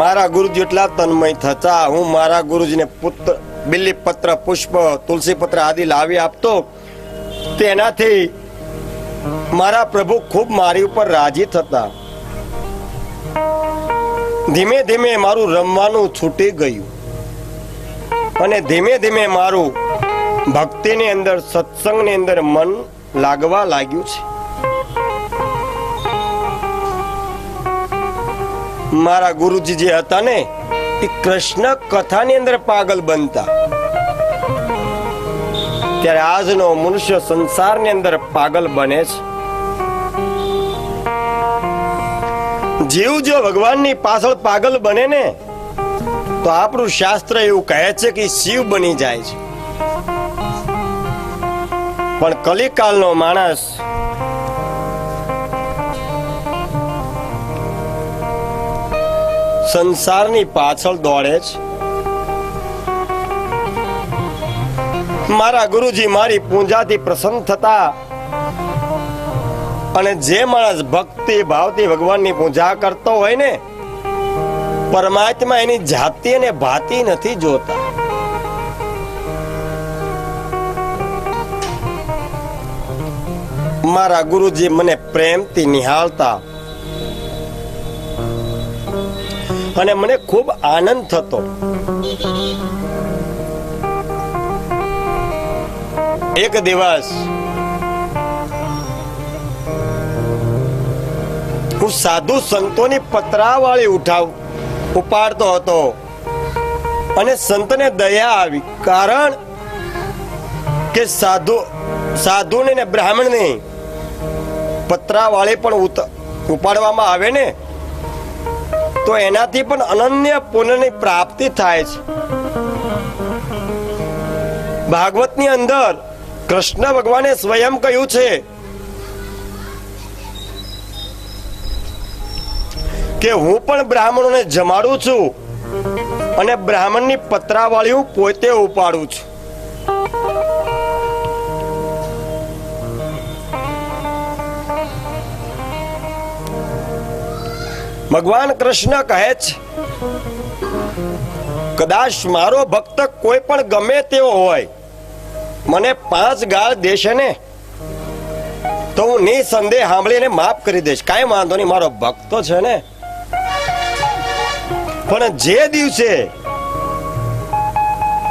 મારા ગુરુ જેટલા તન્મય થતા, હું મારા ગુરુજીને પુત્ર બિલ્લી પત્ર, પુષ્પ, તુલસી પત્ર આદિ લાવી આપતો, તેનાથી મારા પ્રભુ ખૂબ મારી ઉપર રાજી થતા. ધીમે ધીમે મારું રમવાનું છૂટી ગયું અને ધીમે ધીમે મારું ભક્તિની અંદર, સત્સંગની અંદર મન લાગવા લાગ્યું છે. મારા ગુરુજી જે હતા ને, એ કૃષ્ણ કથાની અંદર પાગલ બનતા. ત્યારે આજનો મનુષ્ય સંસારની અંદર પાગલ બને છે. જીવ જો ભગવાનની પાછળ પાગલ બને ને, તો આપણું શાસ્ત્ર એવું કહે છે કે શિવ બની જાય છે. પણ કલિકાલનો માણસ સંસારની પાછળ દોડે છે. મારા ગુરુજી મારી પૂજાથી પ્રસન્ન થતા અને જે માણસ ભક્તિ ભાવથી ભગવાનની પૂજા કરતો હોય ને, પરમાત્મા એની જાતિ અને ભાતિ નથી જોતા. મારા ગુરુજી મને પ્રેમથી નિહાળતા અને મને ખૂબ આનંદ થતો. એક દિવસ હું સાધુ સંતોની પતરાવાળી ઉઠાવ ઉપાડતો હતો અને સંતને દયા આવી. કારણ કે સાધુ સાધુને ને બ્રાહ્મણને પતરાવાળી પણ ઉપાડવામાં આવે ને તો એનાથી પણ અનન્ય પુણ્યની પ્રાપ્તિ થાય છે. ભાગવતની અંદર કૃષ્ણ ભગવાને સ્વયં કહ્યું છે કે હું પણ બ્રાહ્મણોને જમાડું છું અને બ્રાહ્મણની પતરાવાળી હું પોતે ઉપાડું છું. ભગવાન કૃષ્ણ કહે છે, કદાચ મારો ભક્ત કોઈ પણ ગમે તેવો હોય, મને પાંચ ગાળ દેશે ને, તો હું નિસંદેહ સાંભળીને માફ કરી દઈશ. કાંઈ વાંધો નહીં, મારો ભક્તો છે ને. પણ જે દિવસે